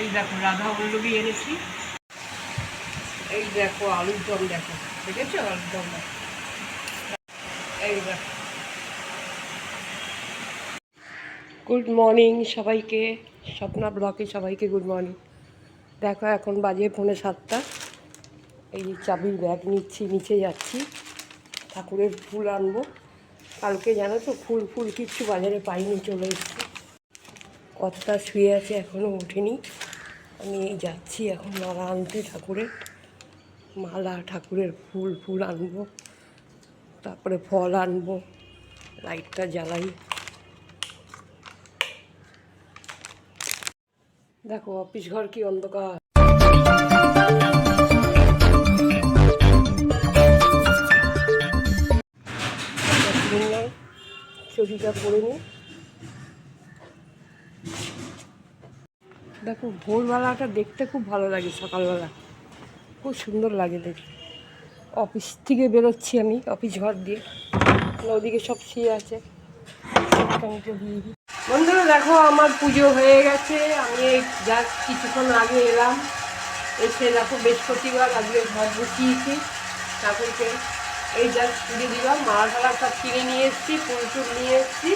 এই দেখো রাধা বল্লভী এনেছি এই দেখো, আলুর দম দেখো, দেখেছ? আলুর দম দেখো। এই দেখো। গুড মর্নিং সবাইকে, স্বপ্না ব্লকে সবাইকে গুড মর্নিং দেখো, এখন বাজে পৌনে সাতটা। এই চাবির ব্যাগ নিচ্ছি, নিচে যাচ্ছি। ঠাকুরের ফুল আনব। কালকে জানো তো, ফুল ফুল কিচ্ছু বাজারে পাইনি, চলে এসেছি। কতটা শুয়ে আছে এখনও ওঠেনি। আমি যাচ্ছি এখন মালা আনতে ঠাকুরের মালা, ঠাকুরের ফুল ফুল আনব, তারপরে ফল আনব, লাইটটা জ্বালাই। দেখো, অফিস ঘর কি অন্ধকার। শুনলাম ছবিটা পড়ে দেখো, ভোরবেলাটা দেখতে খুব ভালো লাগে, সকালবেলা। খুব সুন্দর লাগে দেখতে। অফিস থেকে বেরোচ্ছি আমি, অফিস ঘর দিয়ে। ওদিকে সব শুয়ে আছে। বন্ধুরা, দেখো, আমার পুজো হয়ে গেছে। আমি এই যা কিছুক্ষণ আগে এলাম। এসে দেখো, বৃহস্পতিবার আজকে ঘর বসিয়েছি ঠাকুরকে। এই যা পুজো দিলাম। মালা টালা সব কিনে নিয়ে এসেছি ফুল নিয়ে এসেছি।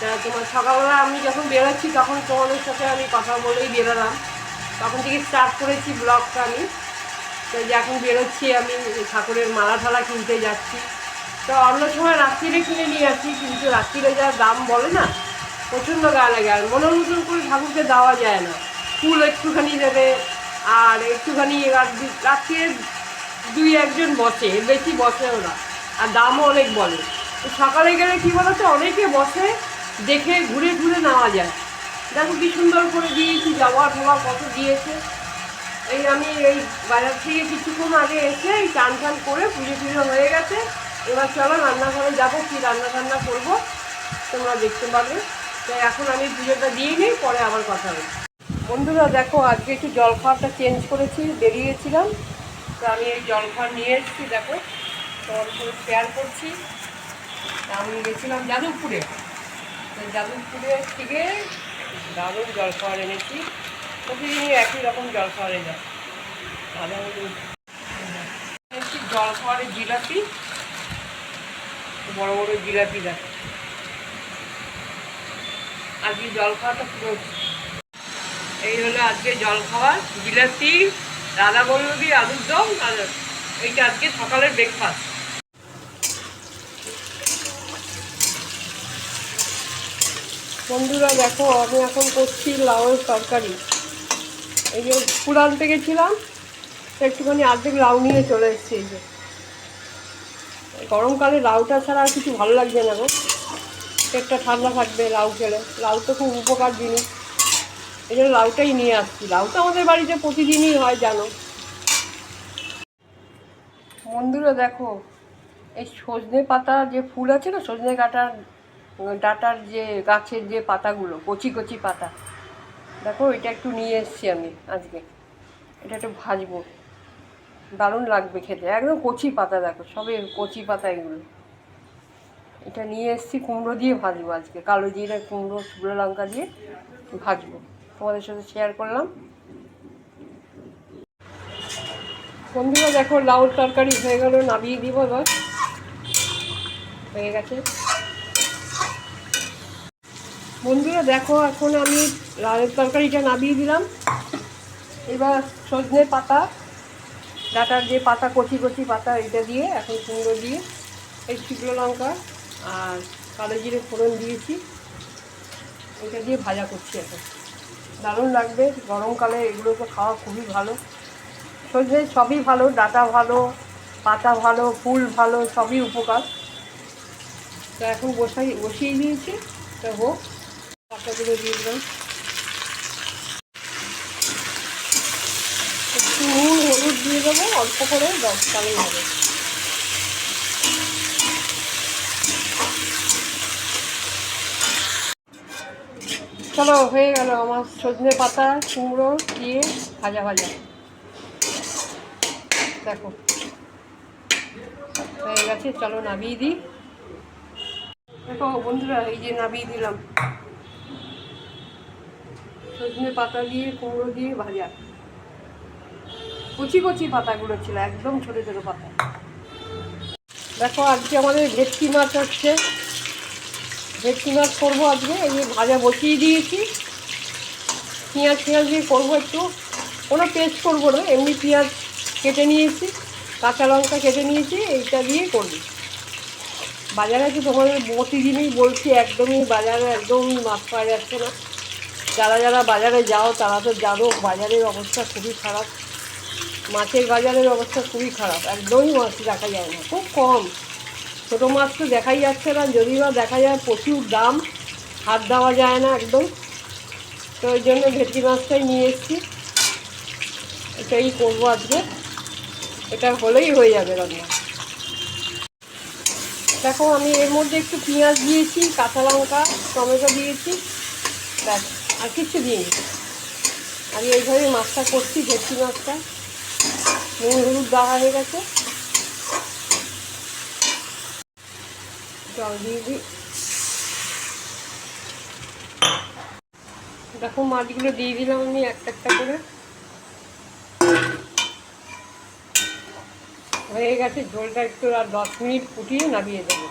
তোমার সকালবেলা আমি যখন বেরোচ্ছি, তখন তোমাদের সাথে আমি কথা বলেই বেরোলাম। তখন থেকে স্টার্ট করেছি ব্লগটা আমি। তো যে এখন বেরোচ্ছি আমি, ঠাকুরের মালা ঠালা কিনতে যাচ্ছি। তো অন্য সময় রাত্রিরে কিনে নিয়ে আসি, কিন্তু রাত্রিরে যা দাম বলে না, প্রচণ্ড গা লাগে। আর মনের মতন করে ঠাকুরকে দেওয়া যায় না। ফুল একটুখানি দেবে, আর একটুখানি রাত- রাত্রিরে দুই একজন বসে, বেশি বসেও না। আর দামও অনেক বলে। তো সকালে গেলে কী বলো তো অনেকে বসে দেখে ঘুরে ঘুরে নেওয়া যায়। দেখো কি সুন্দর করে দিয়েছি যাওয়া ঠবা কত দিয়েছে। এই আমি এই বাজার থেকে কিছুক্ষণ আগে এসে এই চান টান করে পুজো টুজো হয়ে গেছে। এবার চলো রান্নাঘরে যাব, কি রান্না টান্না করব তোমরা দেখতে পাবে। তাই এখন আমি পুজোটা দিয়ে নিই, পরে আবার কথা হবে। বন্ধুরা, দেখো আজকে একটু জল খাওয়াটা চেঞ্জ করেছি, বেরিয়েছিলাম। তো আমি এই জল খাওয়া নিয়ে এসেছি, দেখো। তোমার শেয়ার করছি। আমি গেছিলাম যাদবপুরে তো যাদবপুরে থেকে দারুণ জল খাওয়ার এনেছি। প্রতিদিনই একই রকম জল খাওয়ারে যায় এনেছি জল খাওয়ারের জিলাপি। বড় বড় জিলাপি দেখো। আজকে জল খাওয়াটা পুরো এই হলো আজকে জল খাওয়া জিলাপি রাধা বল্লভী আলুর দম আর এইটা আজকে সকালের ব্রেকফাস্ট বন্ধুরা দেখো, আমি এখন করছি লাউয়ের তরকারি। এই যে ফুল আনতে গেছিলাম একটুখানি অর্ধেক লাউ নিয়ে চলে এসেছি এই যে। গরমকালে লাউটা ছাড়া আর কিছু ভালো লাগছে না গো। পেটটা ঠান্ডা থাকবে লাউ খেলে। লাউ তো খুব উপকার জিনিস। এই জন্য লাউটাই নিয়ে আসছি। লাউ তো আমাদের বাড়িতে প্রতিদিনই হয়, জানো। বন্ধুরা দেখো, এই সজনে পাতা যে ফুল আছে না, সজনে কাটার ডাটার যে গাছের যে পাতাগুলো, কচি কচি পাতা। দেখো, এটা একটু নিয়ে এসেছি আমি আজকে। এটা একটু ভাজবো। দারুণ লাগবে খেতে। একদম কচি পাতা দেখো, সবে কচি পাতা এগুলো। এটা নিয়ে এসেছি, কুমড়ো দিয়ে ভাজবো আজকে। কালো জিরে, কুমড়ো, শুকনো লঙ্কা দিয়ে ভাজবো। তোমাদের সাথে শেয়ার করলাম। বন্ধুরা, দেখো, লাউর তরকারি হয়ে গেল, নামিয়ে দিব এবার। হয়ে গেছে। বন্ধুরা, দেখো, এখন আমি লালের তরকারিটা নামিয়ে দিলাম। এবার সজনে পাতা, ডাটার যে পাতা, কচি কচি পাতা, এটা দিয়ে, এখন কুমড়ো দিয়ে, এই শুকনো লঙ্কা আর কালো জিরে ফোড়ন দিয়েছি। এটা দিয়ে ভাজা করছি এখন। দারুণ লাগবে গরমকালে এগুলো তো খাওয়া খুবই ভালো। সজনে সবই ভালো, ডাটা ভালো, পাতা ভালো, ফুল ভালো, সবই উপকার। তো এখন বসাই, বসিয়ে দিয়েছি। তা হোক। পাতাগুলো দিয়ে দিলাম। একটু হলুদ দিয়ে দেবো, অল্প করে দশ তাহলেই হবে চলো, হয়ে গেল আমার সজনে পাতা, কুমড়ো, দিয়ে ভাজা ভাজা। দেখো, হয়ে গেছে, চলো নামিয়ে দিই। দেখো বন্ধুরা, এই যে নামিয়ে দিলাম। সজনে পাতা দিয়ে, কুমড়ো দিয়ে ভাজা। কচি কচি পাতাগুলো ছিল, একদম ছোটো ছোটো পাতা। দেখো, আজকে আমাদের ভেটকি মাছ হচ্ছে ভেটকি মাছ করব আজকে, এই ভাজা বসিয়ে দিয়েছি। পেঁয়াজ পেঁয়াজ দিয়ে করব একটু। কোনো পেস্ট করব না, এমনি পেঁয়াজ কেটে নিয়েছি, কাঁচা লঙ্কা কেটে নিয়েছি, এইটা দিয়ে করবি। বাজারে তো তোমাদের প্রতিদিনই বলছি, একদমই বাজারে একদমই মাছ পাওয়া যাচ্ছে না। যারা যারা বাজারে যাও, তারা তো জানো বাজারের অবস্থা খুবই খারাপ। মাছের বাজারের অবস্থা খুবই খারাপ। একদমই মাছ দেখা যায় না, খুব কম। ছোটো মাছ তো দেখাই যাচ্ছে না, যদি বা দেখা যায় প্রচুর দাম, হাত দেওয়া যায় না একদম। তো ওই জন্য ভেটকি মাছটাই নিয়ে এসেছি। এটাই করব আজকে। এটা হলেই হয়ে যাবে রান্না। দেখো, আমি এর মধ্যে একটু পেঁয়াজ দিয়েছি, কাঁচা লঙ্কা, টমেটো দিয়েছি। ব্যাস। আর কিছু দিইনি। আমি এইভাবে মাছটা করছি, ভেটকি মাছটা। নুন, হলুদ দেওয়া হয়ে গেছে। জল দিয়ে দিই। দেখো মাছগুলো দিয়ে দিলাম আমি একটা একটা করে। হয়ে গেছে ঝোলটা একটু আর দশ মিনিট ফুটিয়ে নামিয়ে দেবো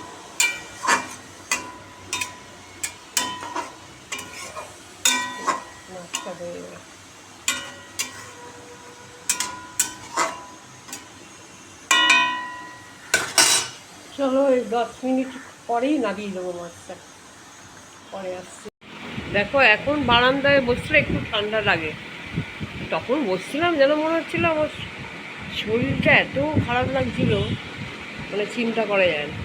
মাছটা হয়ে গেছে এই দশ মিনিট পরেই নামিয়ে দেবো মাছটা। পরে আসছি। দেখো, এখন বারান্দায় বসলে একটু ঠান্ডা লাগে। তখন বসছিলাম যেন মনে হচ্ছিল আমার শরীরটা এত খারাপ লাগছিল মানে চিন্তা করা যায় না।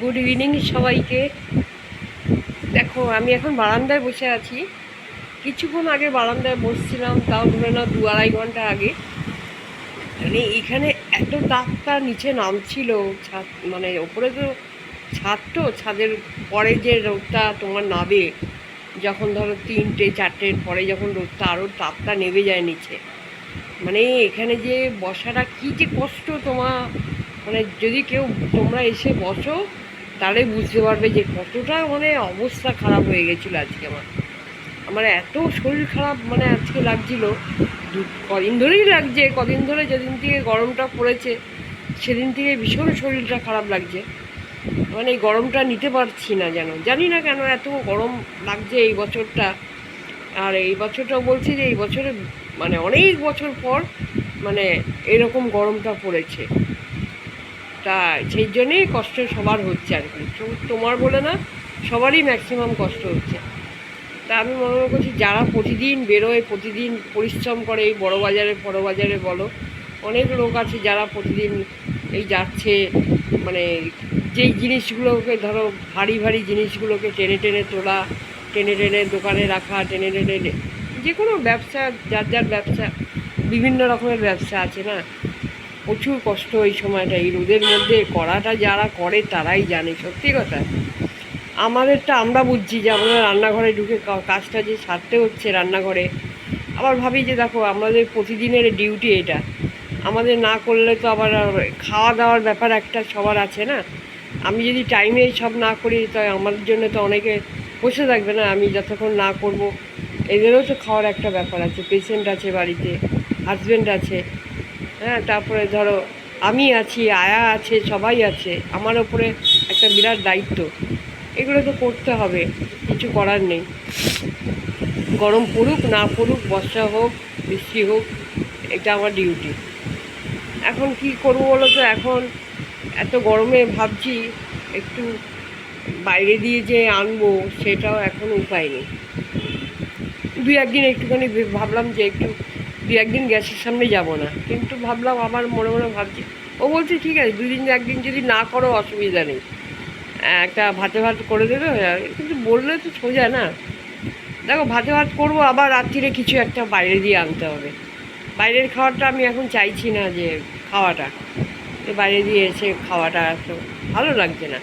গুড ইভিনিং সবাইকে। দেখো, আমি এখন বারান্দায় বসে আছি। কিছুক্ষণ আগে বারান্দায় বসছিলাম, তাও ধরে নাও দু আড়াই ঘণ্টা আগে। মানে এখানে এত তাপটা নিচে নামছিল, ছাদ মানে ওপরে তো ছাদ তো, ছাদের পরে যে রোদটা তোমার নাবে যখন ধরো তিনটে, চারটের পরে যখন রোদটা আরও তাপটা নেমে যায় নিচে। মানে এখানে যে বসাটা কী যে কষ্ট তোমার মানে যদি কেউ, তোমরা এসে বসো, তাহলে বুঝতে পারবে যে কতটা মানে অবস্থা খারাপ হয়ে গেছিল আজকে আমার। আমার এত শরীর খারাপ মানে আজকে লাগছিল। কদিন ধরেই লাগছে, কদিন ধরে যেদিন থেকে গরমটা পড়েছে, সেদিন থেকে ভীষণ শরীরটা খারাপ লাগছে। মানে এই গরমটা নিতে পারছি না যেন। জানি না কেন এত গরম লাগছে এই বছরটা। আর এই বছরটা বলছি যে এই বছরে মানে অনেক বছর পর মানে এরকম গরমটা পড়েছে। তা সেই জন্যেই কষ্ট সবার হচ্ছে আর কি। তোমার বলে না, সবারই ম্যাক্সিমাম কষ্ট হচ্ছে। তা আমি মনে মনে করছি, যারা প্রতিদিন বেরোয়, প্রতিদিন পরিশ্রম করে এই বড় বাজারে বড় বাজারে বলো, অনেক লোক আছে যারা প্রতিদিন এই যাচ্ছে মানে যেই জিনিসগুলোকে ধরো, ভারী ভারী জিনিসগুলোকে টেনে টেনে তোলা, টেনে টেনে দোকানে রাখা, টেনে টেনে যে কোনো ব্যবসা, যার যার ব্যবসা, বিভিন্ন রকমের ব্যবসা আছে না? প্রচুর কষ্ট এই সময়টা, এই রোদের মধ্যে করাটা যারা করে তারাই জানে, সত্যি কথা। আমাদেরটা আমরা বুঝছি যে আমরা রান্নাঘরে ঢুকে কাজটা যে সারতে হচ্ছে রান্নাঘরে। আবার ভাবি যে দেখো, আমাদের প্রতিদিনের ডিউটি এটা। আমাদের না করলে তো আবার খাওয়া দাওয়ার ব্যাপার একটা সবার আছে না? আমি যদি টাইমে সব না করি তাই আমার জন্য তো অনেকে বসে থাকবে না, আমি যতক্ষণ না করব। এদেরও তো খাওয়ার একটা ব্যাপার আছে পেশেন্ট আছে বাড়িতে হাজব্যান্ড আছে। হ্যাঁ তারপরে ধরো, আমি আছি, আয়া আছে, সবাই আছে, আমার ওপরে একটা বিরাট দায়িত্ব। এগুলো তো করতে হবে, কিছু করার নেই। গরম পড়ুক, না পড়ুক, বর্ষা হোক, বৃষ্টি হোক, এটা আমার ডিউটি এখন কি করব বলো তো? এখন এত গরমে ভাবছি একটু বাইরে দিয়ে যে আনব, সেটাও এখন উপায় নেই। দু একদিন একটুখানি ভাবলাম যে একটু দু একদিন গ্যাসের সামনে যাব না। কিন্তু ভাবলাম আমার মনে মনে ভাবছি, ও বলছে, ঠিক আছে দুদিন একদিন যদি না করো, অসুবিধা নেই। একটা ভাতে ভাত করে দেবে কিন্তু বললে তো সোজা না। দেখো, ভাতে ভাত করব, আবার রাত্রিরে কিছু একটা বাইরে দিয়ে আনতে হবে। বাইরের খাবারটা আমি এখন চাইছি না যে খাওয়াটা। বাইরে দিয়ে এসে খাওয়াটা তো ভালো লাগছে না।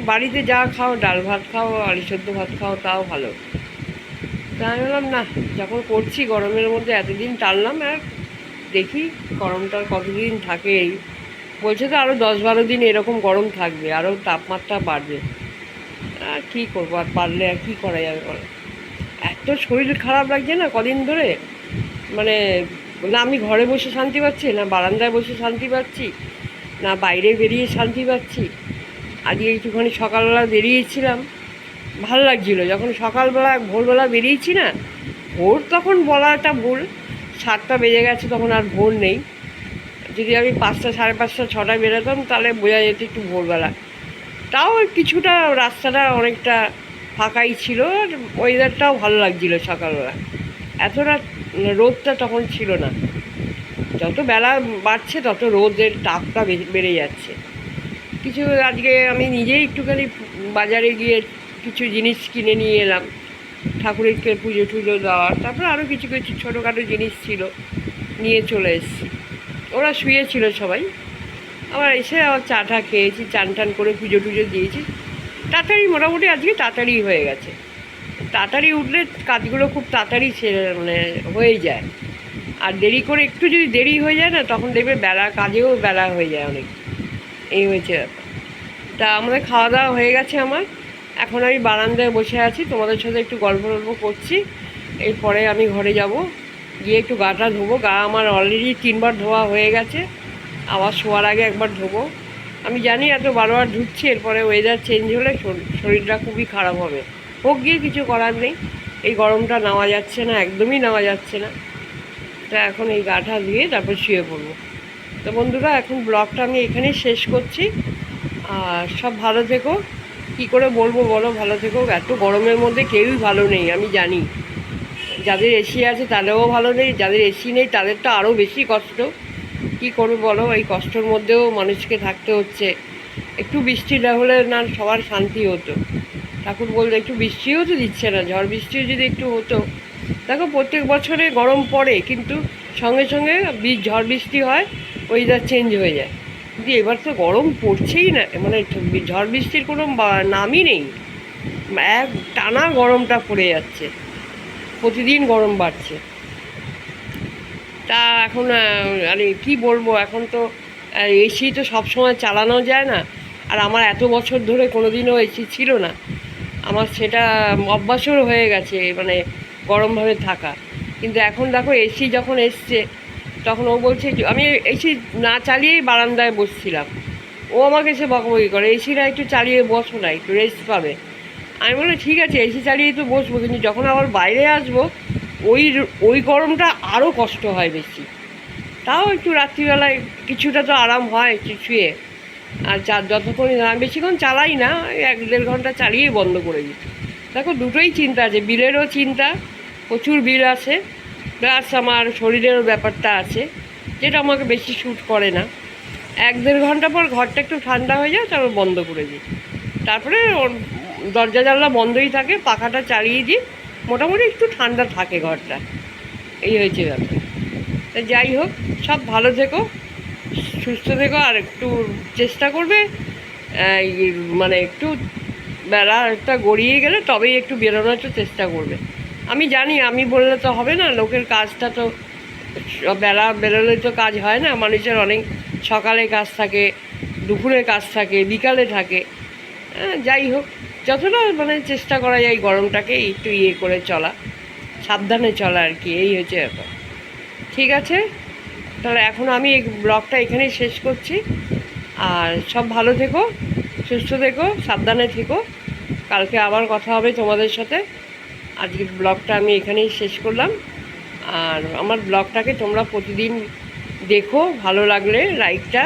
বাড়িতে যা খাও, ডাল ভাত খাও, আলু সেদ্ধ ভাত খাও, তাও ভালো। তা আমি বললাম, না, যখন করছি গরমের মধ্যে এতদিন টানলাম আর দেখি গরমটা কতদিন থাকে এই বলছে তো আরও দশ বারো দিন এরকম গরম থাকবে আরও তাপমাত্রা বাড়বে। আর কী করব আর পারলে আর কী করা যাবে বলো? এত শরীর খারাপ লাগছে না কদিন ধরে? মানে না আমি ঘরে বসে শান্তি পাচ্ছি, না বারান্দায় বসে শান্তি পাচ্ছি, না বাইরে বেরিয়ে শান্তি পাচ্ছি। আজকে একটুখানি সকালবেলা বেরিয়েছিলাম, ভালো লাগছিল। যখন সকালবেলা, ভোরবেলা বেরিয়েছি না, ভোর তখন বলাটা ভুল, সাতটা বেজে গেছে তখন আর ভোর নেই। যদি আমি পাঁচটা, সাড়ে পাঁচটা ছটায় বেরোতাম, তাহলে বোঝা যেত একটু ভোরবেলা। তাও কিছুটা রাস্তাটা অনেকটা ফাঁকাই ছিল, আর ওয়েদারটাও ভালো লাগছিল সকালবেলা। এতটা রোদটা তখন ছিল না। যত বেলা বাড়ছে, তত রোদের তাপটা বেড়ে যাচ্ছে। কিছু আজকে আমি নিজেই একটুখানি বাজারে গিয়ে কিছু জিনিস কিনে নিয়ে এলাম। ঠাকুরকে পুজো টুজো দেওয়ার, তারপর আরও কিছু কিছু ছোটোখাটো জিনিস ছিল, নিয়ে চলে এসেছি। ওরা শুয়েছিল সবাই। আবার এসে আবার চা টা খেয়েছি, চান টান করে পুজো টুজো দিয়েছি। তাড়াতাড়ি মোটামুটি আজকে তাড়াতাড়ি হয়ে গেছে। তাড়াতাড়ি উঠলে কাজগুলো খুব তাড়াতাড়ি মানে হয়ে যায়। আর দেরি করে একটু যদি দেরি হয়ে যায় না, তখন দেখবে বেলা কাজেও বেলা হয়ে যায় অনেক। এই হয়েছে তা আমাদের খাওয়া দাওয়া হয়ে গেছে আমার। এখন আমি বারান্দায় বসে আছি, তোমাদের সাথে একটু গল্প করছি। এরপরে আমি ঘরে যাব। গিয়ে একটু গাটা ধোবো। গা আমার অলরেডি তিনবার ধোয়া হয়ে গেছে। আবার শোয়ার আগে একবার ধোবো। আমি জানি এত বারবার ধুচ্ছি, এরপরে ওয়েদার চেঞ্জ হলে শর- শরীরটা খুবই খারাপ হবে। হোক গিয়ে কিছু করার নেই। এই গরমটা নেওয়া যাচ্ছে না, একদমই নেওয়া যাচ্ছে না। তা এখন এই গাটা ধুয়ে তারপর শুয়ে পড়ব। তো বন্ধুরা, এখন ব্লগটা আমি এখানেই শেষ করছি। আর সব ভালো থেকো। কী করে বলব বলো? ভালো থেকো। এত গরমের মধ্যে কেউই ভালো নেই, আমি জানি। যাদের এসি আছে তাদেরও ভালো নেই, যাদের এসি নেই তাদের তো আরও বেশি কষ্ট। কী করবে বলো? এই কষ্টের মধ্যেও মানুষকে থাকতে হচ্ছে। একটু বৃষ্টি না হলে না সবার শান্তি হতো। ঠাকুর বলতে একটু বৃষ্টিও তো দিচ্ছে না, ঝড় বৃষ্টিও যদি একটু হতো। দেখো, প্রত্যেক বছরে গরম পড়ে, কিন্তু সঙ্গে সঙ্গে ঝড় বৃষ্টি হয় ওয়েদার চেঞ্জ হয়ে যায়। কিন্তু এবার তো গরম পড়ছেই না মানে ঝড় বৃষ্টির কোনো নামই নেই। এক টানা গরমটা পড়ে যাচ্ছে। প্রতিদিন গরম বাড়ছে। তা এখন আরে কি বলব, এখন তো এসি তো সব সময় চালানো যায় না। আর আমার এত বছর ধরে কোনো দিনও এসি ছিল না। আমার সেটা অভ্যাসও হয়ে গেছে মানে গরমভাবে থাকা। কিন্তু এখন দেখো, এসি যখন এসছে, তখন ও বলছে আমি এসি না চালিয়েই বারান্দায় বসছিলাম। ও আমাকে এসে বকবকি করে, এসিটা একটু চালিয়ে বসো না, একটু রেস্ট পাবে। আমি বলি ঠিক আছে, এসি চালিয়ে তো বসবো, কিন্তু যখন আবার বাইরে আসব, ওই ওই গরমটা আরও কষ্ট হয় বেশি। তাও একটু রাত্রিবেলায় কিছুটা তো আরাম হয় শুয়ে। আর যা যতক্ষণ আমি বেশিক্ষণ চালাই না এক দেড় ঘণ্টা চালিয়েই বন্ধ করে দিই। দেখো, দুটোই চিন্তা আছে, বিলেরও চিন্তা, প্রচুর বিল আছে, প্লাস আমার শরীরেরও ব্যাপারটা আছে, যেটা আমাকে বেশি শ্যুট করে না। এক দেড় ঘণ্টা পর ঘরটা একটু ঠান্ডা হয়ে যায়, তারপর বন্ধ করে দিই। তারপরে দরজা জানলা বন্ধই থাকে, পাখাটা চালিয়ে দিই মোটামুটি একটু ঠান্ডা থাকে ঘরটা। এই হয়েছে ব্যাপার। যাই হোক, সব ভালো থেকো, সুস্থ থেকো, আর একটু চেষ্টা করবে মানে একটু বেলা একটা গড়িয়ে গেলে তবেই একটু বেরোনোর চেষ্টা করবে। আমি জানি, আমি বললে তো হবে না, লোকের কাজটা তো বেলা বেরোলে তো কাজ হয় না, মানুষের অনেক সকালে কাজ থাকে, দুপুরে কাজ থাকে, বিকালে থাকে। যাই হোক। যতটা মানে চেষ্টা করা যায় গরমটাকে একটু ইয়ে করে চলা, সাবধানে চলা আর কি, এই হচ্ছে ব্যাপার। ঠিক আছে? তাহলে এখন আমি এই ব্লগটা এখানেই শেষ করছি। আর সব ভালো থেকো, সুস্থ থেকো, সাবধানে থেকো। কালকে আবার কথা হবে তোমাদের সাথে। আজকের ব্লগটা আমি এখানেই শেষ করলাম। আর আমার ব্লগটাকে তোমরা প্রতিদিন দেখো, ভালো লাগলে লাইকটা,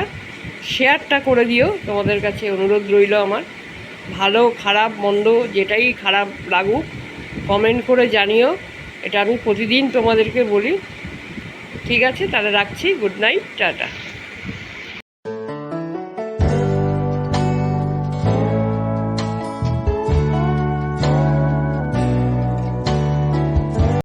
শেয়ারটা করে দিও। তোমাদের কাছে অনুরোধ রইল আমার। ভালো, খারাপ, মন্দ, যেটাই খারাপ লাগুক কমেন্ট করে জানিও। এটা আমি প্রতিদিন তোমাদেরকে বলি। ঠিক আছে, তাহলে রাখছি। Good night tata.